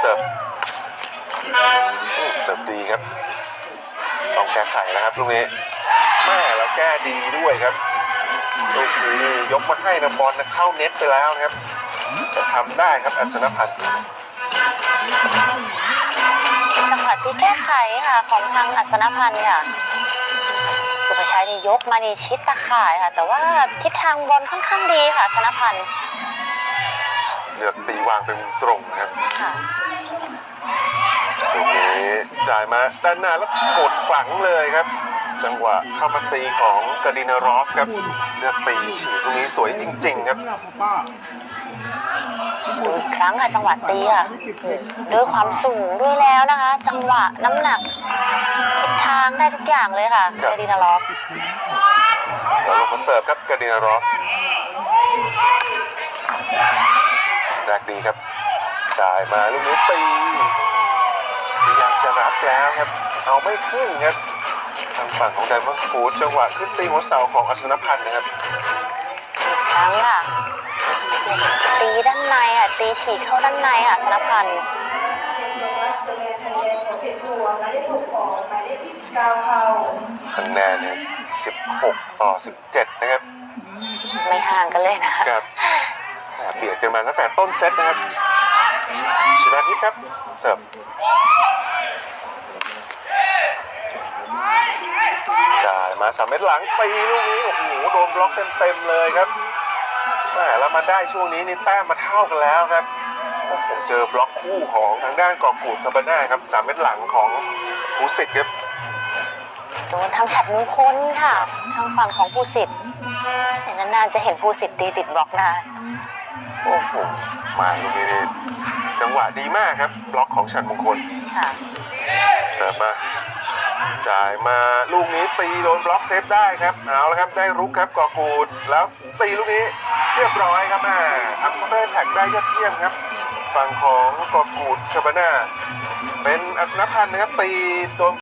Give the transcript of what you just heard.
เสิร์ฟอืมเสิร์ฟดีครับ ต้องแก้ไขแล้วครับลูกนี้แม่แล้วแก้ดีด้วยครับลูกนี้นี่ยกมาให้นะบอลนะเข้าเน็ตไปแล้วนะครับจะทำได้ครับอัศนพันธ์จังหวะตีแก้ไขค่ะของทางอัศนพันธ์ค่ะสุภาชัยนี่ยกมานี่ชิดตะข่ายค่ะ แต่ว่าทิศทางบอลค่อนข้างดีค่ะอัศนพันธ์เลือกตีวางเป็นมุมตรงนะครับ ค่ะลูกนี้จ่ายมาด้านหน้าแล้วกดฝังเลยครับ จังหวะเข้ามาตีของกาดินารอฟครับเลือกตีฉีกลูกนี้สวยจริง ๆ ครับดูอีกครั้งค่ะจังหวะตีค่ะด้วยความสูงด้วยแล้วนะคะ จังหวะน้ำหนักทิศทางได้ทุกอย่างเลยค่ะครับเดดินารอฟแล้วลงมาเสิร์ฟครับกาดินารอฟแรกดีครับ จ่ายมาลูกนี้ตีพยายามจะรับแล้วครับ เอาไม่ขึ้นครับ ทางฝั่งของไดมอนด์ฟูดจังหวะขึ้นตีหัวเสาของอัศนพันธ์นะครับอีกครั้งค่ะ ตีด้านในค่ะ ตีฉีกเข้าด้านในค่ะอัศนพันธ์คะแนนเนี่ย16 ต่อ 17 นะครับ ไม่ห่างกันเลยนะคะครับแหม่เบียดกันมาตั้งแต่ต้นเซตนะครับ ชนะทิพย์ครับ เสิร์ฟจ่ายมาสามเม็ดหลังตีลูกนี้ โอ้โห โดนบล็อกเต็มๆเลยครับแหม่แล้วมาได้ช่วงนี้นี่แต้มมาเท่ากันแล้วครับโอ้โหเจอบล็อกคู่ของทางด้านกอกูดคาบาน่าครับสามเม็ดหลังของภูสิทธิ์ครับ โดนทำฉัดมงคลค่ะ ทางฝั่งของภูสิทธิ์เห็นนานๆจะเห็นภูสิทธิ์ตีติดบล็อกนานโอ้โหมาลูกนี้นี่จังหวะดีมากครับ บล็อกของฉันมงคลค่ะเสิร์ฟมา จ่ายมาลูกนี้ตีโดนบล็อกเซฟได้ครับเอาละครับได้รุกครับกอกูดแล้วตีลูกนี้เรียบร้อยครับแม่ทำคอร์เตอร์แท็กได้ยอดเยี่ยมครับ ฝั่งของกอกูดคาบาน่าเป็นอัศนพันธ์นะครับตีโดน